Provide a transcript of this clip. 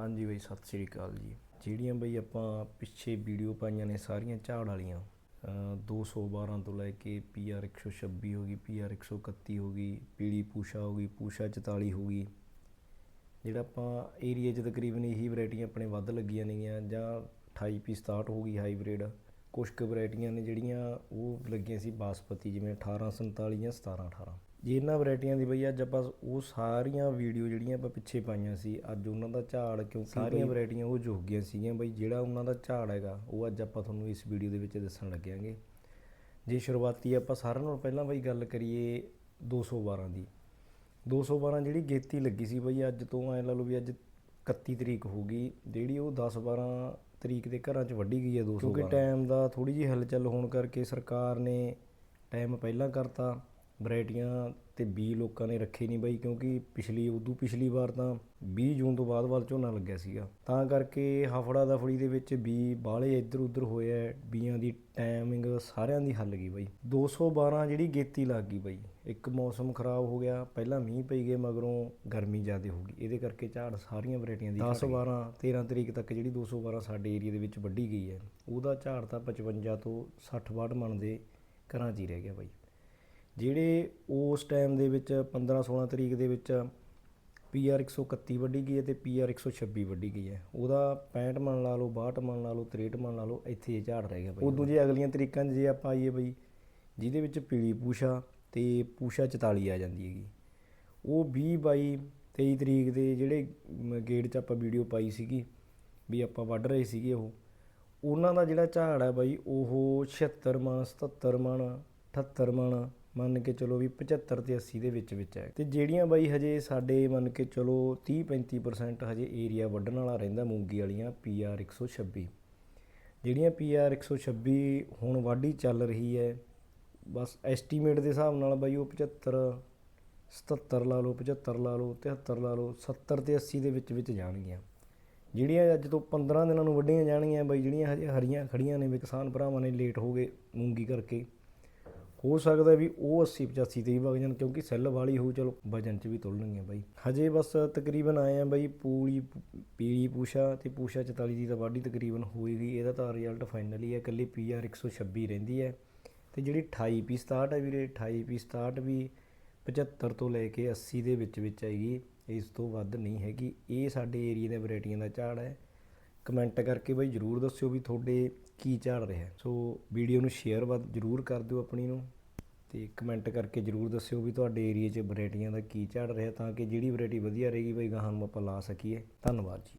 ਹਾਂਜੀ ਬਈ, ਸਤਿ ਸ੍ਰੀ ਅਕਾਲ ਜੀ। ਜਿਹੜੀਆਂ ਬਈ ਆਪਾਂ ਪਿੱਛੇ ਵੀਡੀਓ ਪਾਈਆਂ ਨੇ ਸਾਰੀਆਂ ਝਾੜ ਵਾਲੀਆਂ, ਅਹ 212 ਤੋਂ ਲੈ ਕੇ PR 126 ਹੋ ਗਈ PR 131 ਹੋ ਗਈ, ਪੀਲੀ ਪੂਸ਼ਾ ਹੋ ਗਈ, ਪੂਸ਼ਾ 44 ਹੋ ਗਈ। ਜਿਹੜਾ ਆਪਾਂ ਏਰੀਆ 'ਚ ਤਕਰੀਬਨ ਇਹੀ ਵੈਰਾਈਟੀਆਂ ਆਪਣੇ ਵੱਧ ਲੱਗੀਆਂ ਨੇਗੀਆਂ ਜਾਂ 28 ਪੀ 67 ਹੋ ਗਈ ਹਾਈਬ੍ਰਿਡ। ਕੁਛ ਕੁ ਵੈਰਾਈਟੀਆਂ ਨੇ ਜਿਹੜੀਆਂ ਉਹ ਲੱਗੀਆਂ ਸੀ ਬਾਸਪਤੀ ਜਿਵੇਂ 1847 ਜਾਂ 1718 ਜੇ ਇਹਨਾਂ ਵੈਰਾਈਟੀਆਂ ਦੀ ਬਈ ਅੱਜ ਆਪਾਂ ਉਹ ਸਾਰੀਆਂ ਵੀਡੀਓ ਜਿਹੜੀਆਂ ਆਪਾਂ ਪਿੱਛੇ ਪਾਈਆਂ ਸੀ ਅੱਜ ਉਹਨਾਂ ਦਾ ਝਾੜ ਕਿਉਂਕਿ ਸਾਰੀਆਂ ਵੈਰਾਈਟੀਆਂ ਉਹ ਜੁਗ ਗਈਆਂ ਸੀਗੀਆਂ ਬਈ ਜਿਹੜਾ ਉਹਨਾਂ ਦਾ ਝਾੜ ਹੈਗਾ ਉਹ ਅੱਜ ਆਪਾਂ ਤੁਹਾਨੂੰ ਇਸ ਵੀਡੀਓ ਦੇ ਵਿੱਚ ਦੱਸਣ ਲੱਗਿਆਂਗੇ। ਜੇ ਸ਼ੁਰੂਆਤੀ ਆਪਾਂ ਸਾਰਿਆਂ ਨਾਲੋਂ ਪਹਿਲਾਂ ਬਈ ਗੱਲ ਕਰੀਏ 212 ਦੀ। 212 ਜਿਹੜੀ ਗੇਤੀ ਲੱਗੀ ਸੀ ਬਈ ਅੱਜ ਤੋਂ ਐ ਲਾ ਲਓ ਵੀ ਅੱਜ 31 ਤਰੀਕ ਹੋ ਗਈ ਜਿਹੜੀ ਉਹ 10 12 ਤਰੀਕ ਦੇ ਘਰਾਂ 'ਚ ਵੱਢੀ ਗਈ ਹੈ 212 ਕਿਉਂਕਿ ਟਾਈਮ ਦਾ ਥੋੜੀ ਜਿਹੀ ਹਲਚਲ ਹੋਣ ਕਰਕੇ ਸਰਕਾਰ ਨੇ ਟਾਈਮ ਪਹਿਲਾਂ ਕਰਤਾ। ਵੈਰਾਈਟੀਆਂ ਤੇ ਬੀ ਲੋਕਾਂ ਨੇ ਰੱਖੇ ਨਹੀਂ ਬਾਈ, ਕਿਉਂਕਿ ਪਿਛਲੀ, ਉਦੋਂ ਪਿਛਲੀ ਵਾਰ ਤਾਂ 20 ਜੂਨ ਤੋਂ ਬਾਅਦ ਬਾਅਦ ਝੋਨਾ ਲੱਗਿਆ ਸੀਗਾ। ਤਾਂ ਕਰਕੇ ਹਫੜਾ ਦਫੜੀ ਦੇ ਵਿੱਚ ਬੀ ਬਾਹਲੇ ਇੱਧਰ ਉੱਧਰ ਹੋਏ ਐ ਬੀਆਂ ਦੀ ਟਾਈਮਿੰਗ ਸਾਰਿਆਂ ਦੀ ਹੱਲ ਗਈ ਬਈ। 212 ਜਿਹੜੀ ਗੇਤੀ ਲੱਗ ਗਈ ਬਾਈ, ਇੱਕ ਮੌਸਮ ਖਰਾਬ ਹੋ ਗਿਆ, ਪਹਿਲਾਂ ਮੀਂਹ ਪਈ ਗਏ, ਮਗਰੋਂ ਗਰਮੀ ਜ਼ਿਆਦਾ ਹੋ ਗਈ। ਇਹਦੇ ਕਰਕੇ ਝਾੜ ਸਾਰੀਆਂ ਵੈਰਾਈਟੀਆਂ ਦੀ 10 12 13 ਤਰੀਕ ਤੱਕ ਜਿਹੜੀ 212 ਸਾਡੇ ਏਰੀਆ ਦੇ ਵਿੱਚ ਵੱਢੀ ਗਈ ਹੈ ਉਹਦਾ ਝਾੜ ਤਾਂ 55 ਤੋਂ 60 ਵਾਟ ਮਣ ਦੇ ਘਰਾਂ 'ਚ ਹੀ ਰਹਿ ਗਿਆ ਬਾਈ। ਜਿਹੜੇ ਉਸ ਟਾਈਮ ਦੇ ਵਿੱਚ 15 16 ਤਰੀਕ ਦੇ ਵਿੱਚ PR 131 ਵੱਢੀ ਗਈ ਹੈ ਤੇ PR 126 ਵੱਢੀ ਗਈ ਹੈ। ਉਹਦਾ 65 ਮਨ ਲਾ ਲਓ 62 ਮਨ ਲਾ ਲਓ 63 ਮਨ ਲਾ ਲਓ, ਇੱਥੇ ਇਹ ਝਾੜ ਰਹਿ ਗਿਆ ਬਈ ਉਦੋਂ ਜੇ ਅਗਲੀਆਂ ਤਰੀਕਾਂ 'ਚ ਜੇ ਆਪਾਂ ਆਈਏ ਬਈ, ਜਿਹਦੇ ਵਿੱਚ ਪੀਲੀ ਪੂਸ਼ਾ ਤੇ ਪੂਸ਼ਾ 44 ਆ ਜਾਂਦੀ ਹੈਗੀ। ਉਹ 20 ਬਾਈ 23 ਤਰੀਕ ਦੇ ਜਿਹੜੇ ਗੇਟ 'ਚ ਆਪਾਂ ਵੀਡੀਓ ਪਾਈ ਸੀਗੀ ਵੀ ਆਪਾਂ ਵੱਢ ਰਹੇ ਸੀਗੇ ਉਹ, ਉਹਨਾਂ ਦਾ ਜਿਹੜਾ ਝਾੜ ਹੈ ਬਾਈ, ਉਹ 76 ਮਣ 77 ਮਣ 78 ਮਣ ਮੰਨ ਕੇ ਚਲੋ ਵੀ 75 ਤੇ 80 ਦੇ ਵਿੱਚ ਵਿੱਚ ਹੈ। ਤੇ ਜਿਹੜੀਆਂ ਬਾਈ ਹਜੇ ਸਾਡੇ ਮੰਨ ਕੇ ਚਲੋ 30 35% ਹਜੇ ਏਰੀਆ ਵੱਢਣ ਵਾਲਾ ਰਹਿੰਦਾ ਮੂੰਗੀ ਵਾਲੀਆਂ PR 126 ਜਿਹੜੀਆਂ PR 126 ਹੁਣ ਵਾਢੀ ਚੱਲ ਰਹੀ ਹੈ, ਬਸ ਐਸਟੀਮੇਟ ਦੇ ਹਿਸਾਬ ਨਾਲ ਬਾਈ ਉਹ 75 77 ਲਾ ਲਓ 75 ਲਾ ਲਓ 73 ਲਾ ਲਓ 70 ਤੇ 80 ਦੇ ਵਿੱਚ ਵਿੱਚ ਜਾਣਗੀਆਂ। ਜਿਹੜੀਆਂ ਅੱਜ ਤੋਂ 15 ਦਿਨਾਂ ਨੂੰ ਵੱਢੀਆਂ ਜਾਣਗੀਆਂ ਬਾਈ, ਜਿਹੜੀਆਂ ਹਜੇ ਹਰੀਆਂ ਖੜੀਆਂ ਨੇ ਵੀ ਕਿਸਾਨ ਭਰਾਵਾਂ ਨੇ ਲੇਟ ਹੋ ਗਏ ਮੂੰਗੀ ਕਰਕੇ। ਹੋ ਸਕਦਾ ਵੀ ਉਹ 80 85 ਤੇ ਹੀ ਵਗ ਜਾਣ ਕਿਉਂਕਿ ਸੈੱਲ ਵਾਲੀ ਹੋਊ ਚਲੋ ਵਜਨ ਚ ਵੀ ਤੁਲਣਗੀਆਂ ਬਾਈ। ਹਜੇ ਬਸ ਤਕਰੀਬਨ ਆਏ ਆ ਬਾਈ ਪੂਰੀ ਪੀਲੀ ਪੂਸ਼ਾ ਤੇ ਪੂਸ਼ਾ 44 ਦੀ ਤਾਂ ਵਾਢੀ ਤਕਰੀਬਨ ਹੋਈ ਗਈ। ਇਹਦਾ ਤਾਂ ਰਿਜ਼ਲਟ ਫਾਈਨਲ ਹੀ ਹੈ ਇਕੱਲੀ PR 126 ਰਹਿੰਦੀ ਹੈ ਤੇ ਜਿਹੜੀ 28 ਪੀ 67 ਹੈ ਵੀਰੇ 28 ਪੀ 67 ਵੀ 75 ਤੋਂ ਲੈ ਕੇ 80 ਦੇ ਵਿੱਚ ਵਿੱਚ ਆਏਗੀ। ਇਸ ਤੋਂ ਵੱਧ ਨਹੀਂ ਹੈਗੀ। ਇਹ ਸਾਡੇ ਏਰੀਆ ਦੇ ਵੈਰਾਈਟੀਆਂ ਦਾ ਝਾੜ ਹੈ ਕਮੈਂਟ ਕਰਕੇ ਬਾਈ ਜਰੂਰ ਦੱਸਿਓ ਵੀ ਤੁਹਾਡੇ ਕੀ ਝਾੜ ਰਿਹਾ ਸੋ ਵੀਡੀਓ ਨੂੰ ਸ਼ੇਅਰ ਵੱਧ ਜਰੂਰ ਕਰ ਦਿਓ ਆਪਣੀ ਨੂੰ ਤੇ ਕਮੈਂਟ ਕਰਕੇ ਜਰੂਰ ਦੱਸਿਓ ਵੀ ਤੁਹਾਡੇ ਏਰੀਆ 'ਚ ਵੈਰਾਈਟੀਆਂ ਦਾ ਕੀ ਝਾੜ ਰਿਹਾ ਤਾਂ ਕਿ ਜਿਹੜੀ ਵੈਰਾਈਟੀ ਵਧੀਆ ਰਹੇਗੀ, ਬਈ ਗਾਹਾਂ ਨੂੰ ਆਪਾਂ ਲਾ ਸਕੀਏ। ਧੰਨਵਾਦ ਜੀ।